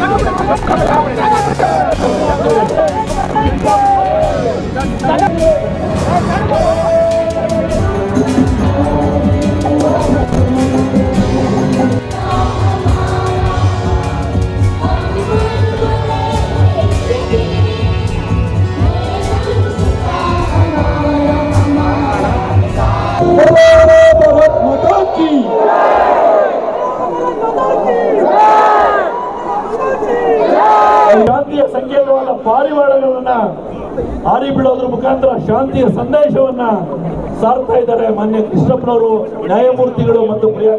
何? ಸಂಕೇತವಾದ ಪಾರಿವಾಳಗಳನ್ನ ಹಾರಿ ಬಿಡೋದ್ರ ಮುಖಾಂತರ ಶಾಂತಿಯ ಸಂದೇಶವನ್ನ ಸಾರ್ತಾ ಇದ್ದಾರೆ ಮಾನ್ಯ ಕೃಷ್ಣಪ್ಪನವರು, ನ್ಯಾಯಮೂರ್ತಿಗಳು ಮತ್ತು ಪ್ರಿಯ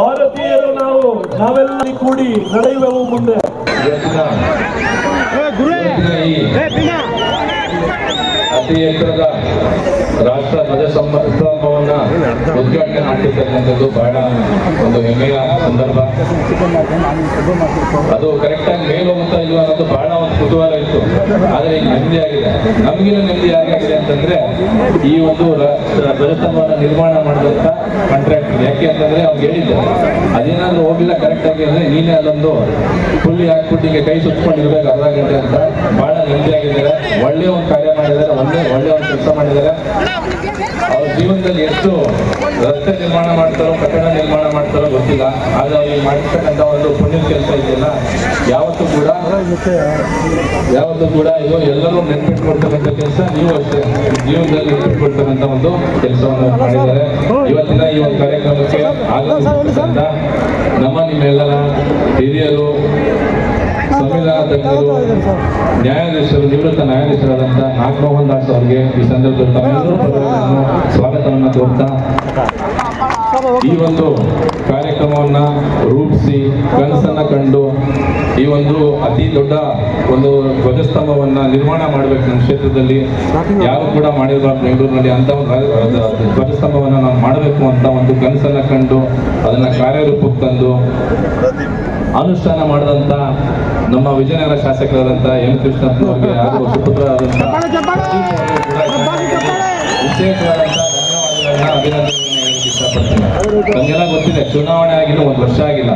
ಭಾರತೀಯರು ನಾವು ನಾವೆಲ್ಲ ಕೂಡಿ ನಡೆಯುವೆವು ಮುಂದೆ. ಅತಿ ಎತ್ತರದ ರಾಷ್ಟ್ರ ಧ್ವಜ ಸಂಬ- ಸ್ತಂಭವನ್ನ ಉದ್ಘಾಟನೆ ಮಾಡ್ತಿರ್ತಕ್ಕಂಥದ್ದು ಬಹಳ ಒಂದು ಹೆಮ್ಮೆಯ ಸಂದರ್ಭ. ಅದು ಕರೆಕ್ಟಾಗಿ ಮೇಲು ಹೋಗುತ್ತಾ ಇಲ್ವಾ ಅನ್ನೋದು ಬಹಳ ಒಂದು ಕುತೂಹಲ ಇತ್ತು. ಆದರೆ ಈಗ ನೆಮ್ಮದಿ ಆಗಿದೆ. ನಮಗಿನ ನೆಮ್ಮದಿ ಯಾಕಾಗಿದೆ ಅಂತಂದ್ರೆ ಈ ಒಂದು ಧ್ವಜಸ್ತಂಭವನ್ನು ನಿರ್ಮಾಣ ಮಾಡಿದಂತ ಕಾಂಟ್ರಾಕ್ಟ್ ಯಾಕೆ ಅಂತಂದ್ರೆ ಅವ್ರು ಹೇಳಿದ್ದೆ ಅದೇನಾದ್ರು ಹೋಗಿಲ್ಲ ಕರೆಕ್ಟ್ ಆಗಿ ಅಂದ್ರೆ ನೀನೇ ಅಲ್ಲೊಂದು ಫುಲ್ಲಿ ಹಾಕ್ಬಿಟ್ಟು ಈಗ ಕೈ ಸುತ್ಕೊಂಡಿರ್ಬೇಕು ಅರ್ಧ ಗಂಟೆ ಅಂತ ಬಹಳ ನೆಮ್ಮದಿ ಆಗಿದ್ದಾರೆ. ಒಳ್ಳೆ ಒಂದು ಕಾರ್ಯ ಮಾಡಿದ್ದಾರೆ. ಒಳ್ಳೆ ಒಳ್ಳೆ ಒಂದು ಕೆಲಸ ಮಾಡಿದ್ದಾರೆ. ಅವ್ರ ಜೀವನದಲ್ಲಿ ಎಷ್ಟು ರಸ್ತೆ ನಿರ್ಮಾಣ ಮಾಡ್ತಾರೋ, ಕಟ್ಟಡ ನಿರ್ಮಾಣ ಮಾಡ್ತಾರೋ ಗೊತ್ತಿಲ್ಲ. ಆದ್ರೆ ಅವ್ರಿಗೆ ಮಾಡಿರ್ತಕ್ಕಂಥ ಒಂದು ಪುಣ್ಯದ ಕೆಲಸ ಇದೆಯಲ್ಲ, ಯಾವತ್ತೂ ಕೂಡ ಯಾವತ್ತೂ ಕೂಡ ಇದು ಎಲ್ಲರೂ ನೆನ್ಪಿಟ್ಕೊಳ್ತಕ್ಕಂಥ ಕೆಲಸ, ನೀವು ಅಷ್ಟೇ ಜೀವನದಲ್ಲಿ ನೆನ್ಪಿಟ್ಕೊಳ್ತಕ್ಕಂಥ ಒಂದು ಕೆಲಸವನ್ನು ಮಾಡಿದ್ದಾರೆ. ಇವತ್ತಿನ ಈ ಒಂದು ಕಾರ್ಯಕ್ರಮಕ್ಕೆ ಆಗಮಿಸಿರ್ತಕ್ಕಂಥ ನಮ್ಮ ನಿಮ್ಮೆಲ್ಲರ ಹಿರಿಯರು ನ್ಯಾಯಾಧೀಶರು, ನಿವೃತ್ತ ನ್ಯಾಯಾಧೀಶರಾದಂಥ ನಾಗಮೋಹನ್ ದಾಸ್ ಅವರಿಗೆ ಈ ಸಂದರ್ಭದಲ್ಲಿ ತಮ್ಮೆಲ್ಲರೂ ಸ್ವಾಗತವನ್ನು ಈ ಒಂದು ಕಾರ್ಯಕ್ರಮವನ್ನ ರೂಪಿಸಿ ಕನಸನ್ನ ಕಂಡು ಈ ಒಂದು ಅತಿ ದೊಡ್ಡ ಒಂದು ಧ್ವಜಸ್ತಂಭವನ್ನ ನಿರ್ಮಾಣ ಮಾಡಬೇಕು ನಮ್ಮ ಕ್ಷೇತ್ರದಲ್ಲಿ. ಯಾರು ಕೂಡ ಮಾಡಿರಬಾರ್ದು ಬೆಂಗಳೂರಿನಲ್ಲಿ ಅಂತ ಒಂದು ಧ್ವಜಸ್ತಂಭವನ್ನ ನಾವು ಮಾಡಬೇಕು ಅಂತ ಒಂದು ಕನಸನ್ನ ಕಂಡು ಅದನ್ನ ಕಾರ್ಯರೂಪಕ್ಕೆ ತಂದು ಅನುಷ್ಠಾನ ಮಾಡಿದಂತ ನಮ್ಮ ವಿಜಯನಗರ ಶಾಸಕರಾದಂಥ ಎಂ. ಕೃಷ್ಣಪ್ಪನವರಿಗೆ ಹಾಗೂ ಸುಪುತ್ರರಾದಂಥ ವಿಶೇಷವಾದಂಥ ಧನ್ಯವಾದಗಳನ್ನ ಅಭಿನಂದನೆಗಳನ್ನ ನಮಗೆಲ್ಲ ಗೊತ್ತಿದೆ. ಚುನಾವಣೆ ಆಗಿಲ್ಲ, ಒಂದು ವರ್ಷ ಆಗಿಲ್ಲ.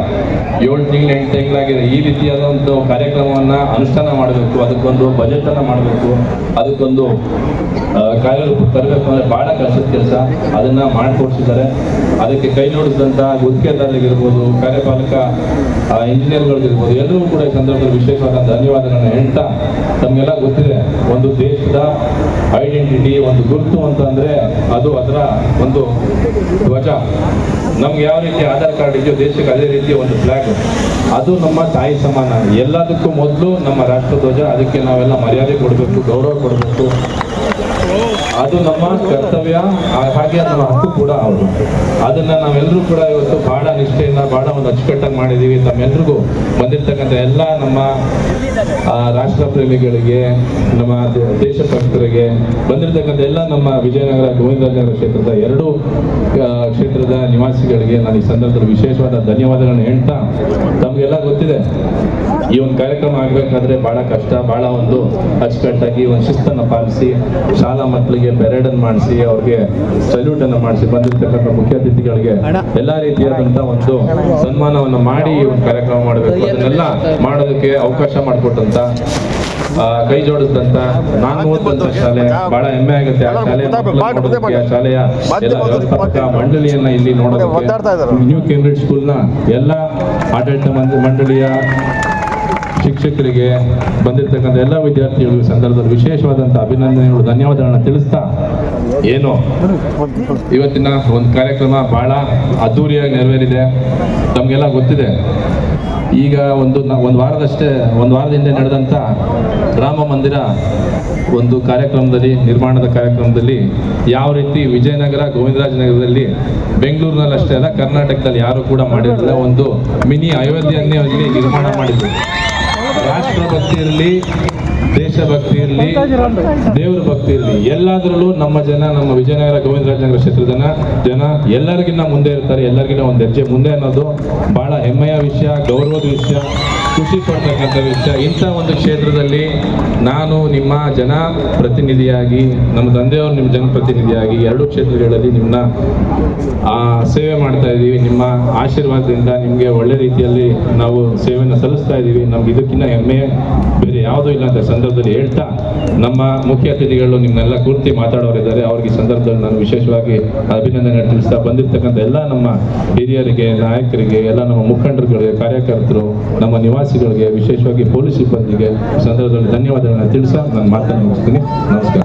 ಏಳು ತಿಂಗಳು, ಎಂಟು ತಿಂಗಳಾಗಿದೆ. ಈ ರೀತಿಯಾದ ಒಂದು ಕಾರ್ಯಕ್ರಮವನ್ನ ಅನುಷ್ಠಾನ ಮಾಡಬೇಕು, ಅದಕ್ಕೊಂದು ಬಜೆಟ್ ಅನ್ನ ಮಾಡಬೇಕು, ಅದಕ್ಕೊಂದು ಕಾರ್ಯರೂಪ ತರಬೇಕು ಅಂದ್ರೆ ಬಹಳ ಕಷ್ಟದ ಕೆಲಸ. ಅದನ್ನ ಮಾಡಿಕೊಡ್ಸಿದ್ದಾರೆ. ಅದಕ್ಕೆ ಕೈ ನೋಡಿದಂಥ ಗುತ್ತಿಗೆದಾರರಿಗಿರ್ಬೋದು, ಕಾರ್ಯಪಾಲಕ ಇಂಜಿನಿಯರ್ಗಳಿಗಿರ್ಬೋದು ಎಲ್ಲರೂ ಕೂಡ ಈ ಸಂದರ್ಭದಲ್ಲಿ ವಿಶೇಷವಾದ ಧನ್ಯವಾದಗಳನ್ನು ಹೇಳ್ತಾ ತಮಗೆಲ್ಲ ಗೊತ್ತಿದೆ. ಒಂದು ದೇಶದ ಐಡೆಂಟಿಟಿ ಒಂದು ಗುರುತು ಅಂತಂದ್ರೆ ಅದು ಅದರ ಒಂದು ಧ್ವಜ. ನಮ್ಗೆ ಯಾವ ರೀತಿ ಆಧಾರ್ ಕಾರ್ಡ್ ಇದೆಯೋ ದೇಶಕ್ಕೆ ಅದೇ ರೀತಿಯ ಒಂದು ಫ್ಲಾಗ್ ಅದು ನಮ್ಮ ತಾಯಿ ಸಮಾನ. ಎಲ್ಲದಕ್ಕೂ ಮೊದಲು ನಮ್ಮ ರಾಷ್ಟ್ರಧ್ವಜ, ಅದಕ್ಕೆ ನಾವೆಲ್ಲ ಮರ್ಯಾದೆ ಕೊಡಬೇಕು, ಗೌರವ ಕೊಡಬೇಕು. ಅದು ನಮ್ಮ ಕರ್ತವ್ಯ ಹಾಗೆ ನಮ್ಮ ಹಕ್ಕು ಕೂಡ ಅವರು. ಅದನ್ನ ನಾವೆಲ್ಲರೂ ಕೂಡ ಇವತ್ತು ಬಹಳ ನಿಷ್ಠೆಯಿಂದ ಬಹಳ ಒಂದು ಅಚ್ಚುಕಟ್ಟಾಗಿ ಮಾಡಿದೀವಿ. ತಮ್ಮೆಲ್ರಿಗೂ ಬಂದಿರ್ತಕ್ಕಂಥ ಎಲ್ಲ ನಮ್ಮ ರಾಷ್ಟ್ರ ಪ್ರೇಮಿಗಳಿಗೆ ನಮ್ಮ ದೇಶ ಭಕ್ತರಿಗೆ ಬಂದಿರತಕ್ಕಂಥ ಎಲ್ಲ ನಮ್ಮ ವಿಜಯನಗರ ಗೋವಿಂದನಗರ ಕ್ಷೇತ್ರದ ಎರಡು ಕ್ಷೇತ್ರದ ನಿವಾಸಿಗಳಿಗೆ ನಾನು ಈ ಸಂದರ್ಭದಲ್ಲಿ ವಿಶೇಷವಾದ ಧನ್ಯವಾದಗಳನ್ನು ಹೇಳ್ತಾ ತಮಗೆಲ್ಲ ಗೊತ್ತಿದೆ. ಈ ಒಂದು ಕಾರ್ಯಕ್ರಮ ಆಗ್ಬೇಕಾದ್ರೆ ಬಹಳ ಕಷ್ಟ ಬಹಳ ಒಂದು ಅಚ್ಚುಕಟ್ಟಾಗಿ ಒಂದು ಶಿಸ್ತನ್ನ ಪಾಲಿಸಿ ಶಾಲಾ ಮಕ್ಕಳಿಗೆ ಪೆರೇಡ್ ಅನ್ನು ಮಾಡಿಸಿ ಅವ್ರಿಗೆ ಸಲ್ಯೂಟ್ ಅನ್ನು ಮಾಡಿಸಿ ಬಂದಿರ್ತಕ್ಕಂಥ ಮುಖ್ಯ ಅತಿಥಿಗಳಿಗೆ ಎಲ್ಲಾ ರೀತಿಯಾದಂತ ಒಂದು ಸನ್ಮಾನವನ್ನು ಮಾಡಿ ಈ ಒಂದು ಕಾರ್ಯಕ್ರಮ ಮಾಡಬೇಕು. ಅದನ್ನೆಲ್ಲ ಮಾಡೋದಕ್ಕೆ ಅವಕಾಶ ಮಾಡಿಕೊಟ್ಟಂತ ಆ, ಕೈ ಜೋಡಿಸಿದಂತ ನಾನು ಓದಿದಂತ ಶಾಲೆ ಬಹಳ ಹೆಮ್ಮೆ ಆಗುತ್ತೆ. ಆ ಶಾಲೆಯ ಎಲ್ಲ ವ್ಯವಸ್ಥಾಪಕ ಮಂಡಳಿಯನ್ನ ಇಲ್ಲಿ ನೋಡೋದಕ್ಕೆ ನ್ಯೂ ಕೇಂಬ್ರಿಡ್ಜ್ ಸ್ಕೂಲ್ನ ಎಲ್ಲ ಆಡಳಿತ ಮಂಡ- ಮಂಡಳಿಯ ಶಿಕ್ಷಕರಿಗೆ ಬಂದಿರತಕ್ಕಂಥ ಎಲ್ಲ ವಿದ್ಯಾರ್ಥಿಗಳು ಸಂದರ್ಭದಲ್ಲಿ ವಿಶೇಷವಾದಂಥ ಅಭಿನಂದನೆಗಳು, ಧನ್ಯವಾದಗಳನ್ನ ತಿಳಿಸ್ತಾ ಏನು? ಇವತ್ತಿನ ಒಂದು ಕಾರ್ಯಕ್ರಮ ಬಹಳ ಅದ್ದೂರಿಯಾಗಿ ನೆರವೇರಿದೆ. ತಮಗೆಲ್ಲ ಗೊತ್ತಿದೆ. ಈಗ ಒಂದು ಒಂದು ವಾರದಷ್ಟೇ, ಒಂದು ವಾರದ ಹಿಂದೆ ನಡೆದಂಥ ರಾಮ ಮಂದಿರ ಒಂದು ಕಾರ್ಯಕ್ರಮದಲ್ಲಿ, ನಿರ್ಮಾಣದ ಕಾರ್ಯಕ್ರಮದಲ್ಲಿ ಯಾವ ರೀತಿ ವಿಜಯನಗರ ಗೋವಿಂದರಾಜನಗರದಲ್ಲಿ ಬೆಂಗಳೂರಿನಲ್ಲಿ ಅಷ್ಟೇ ಅಲ್ಲ, ಕರ್ನಾಟಕದಲ್ಲಿ ಯಾರು ಕೂಡ ಮಾಡಿರಲಿಲ್ಲ, ಒಂದು ಮಿನಿ ಅಯೋಧ್ಯೆಯನ್ನೇ ನಿರ್ಮಾಣ ಮಾಡಿದ್ರು. ರಾಷ್ಟ್ರಭಕ್ತಿ ಇರಲಿ ದೇಶಭಕ್ತಿ ಇರಲಿ ದೇವರ ಭಕ್ತಿ ಇರಲಿ ಎಲ್ಲಾದ್ರಲ್ಲೂ ನಮ್ಮ ಜನ, ನಮ್ಮ ವಿಜಯನಗರ ಗೋವಿಂದರಾಜನಗರ ಕ್ಷೇತ್ರದ ಜನ ಎಲ್ಲರಿಗಿನ್ನ ಮುಂದೆ ಇರ್ತಾರೆ, ಎಲ್ಲರಿಗಿನ್ನ ಒಂದು ಹೆಜ್ಜೆ ಮುಂದೆ ಅನ್ನೋದು ಬಹಳ ಹೆಮ್ಮೆಯ ವಿಷಯ, ಗೌರವದ ವಿಷಯ. ಖುಷಿ ಪಡ್ತಕ್ಕಂಥ ವಿಷಯ ಇಂಥ ಒಂದು ಕ್ಷೇತ್ರದಲ್ಲಿ ನಾನು, ನಿಮ್ಮ ಜನ ಪ್ರತಿನಿಧಿಯಾಗಿ, ನಮ್ಮ ತಂದೆಯವರು ನಿಮ್ಮ ಜನಪ್ರತಿನಿಧಿಯಾಗಿ ಎರಡು ಕ್ಷೇತ್ರಗಳಲ್ಲಿ ನಿಮ್ಮನ್ನ ಸೇವೆ ಮಾಡ್ತಾ ಇದ್ದೀವಿ. ನಿಮ್ಮ ಆಶೀರ್ವಾದದಿಂದ ನಿಮಗೆ ಒಳ್ಳೆ ರೀತಿಯಲ್ಲಿ ನಾವು ಸೇವೆಯನ್ನು ಸಲ್ಲಿಸ್ತಾ ಇದ್ದೀವಿ. ನಮ್ಗೆ ಇದಕ್ಕಿಂತ ಹೆಮ್ಮೆ ಬೇರೆ ಯಾವುದೂ ಇಲ್ಲ ಅಂತ ಸಂದರ್ಭದಲ್ಲಿ ಹೇಳ್ತಾ, ನಮ್ಮ ಮುಖ್ಯ ಅತಿಥಿಗಳು ನಿಮ್ಮನ್ನೆಲ್ಲ ಕೂರ್ತಿ ಮಾತಾಡೋರಿದ್ದಾರೆ. ಅವ್ರಿಗೆ ಸಂದರ್ಭದಲ್ಲಿ ನಾನು ವಿಶೇಷವಾಗಿ ಅಭಿನಂದನೆ ತಿಳಿಸ್ತಾ ಬಂದಿರ್ತಕ್ಕಂಥ ಎಲ್ಲ ನಮ್ಮ ಹಿರಿಯರಿಗೆ, ನಾಯಕರಿಗೆ, ಎಲ್ಲ ನಮ್ಮ ಮುಖಂಡರುಗಳಿಗೆ, ಕಾರ್ಯಕರ್ತರು, ನಮ್ಮ ನಿವಾಸಿಗಳಿಗೆ ವಿಶೇಷವಾಗಿ ಪೊಲೀಸ್ ಸಿಬ್ಬಂದಿಗೆ ಸಂದರ್ಭದಲ್ಲಿ ಧನ್ಯವಾದಗಳನ್ನು ತಿಳಿಸ ನಾನು ಮಾತನ್ನು ನಮಸ್ಕಾರ.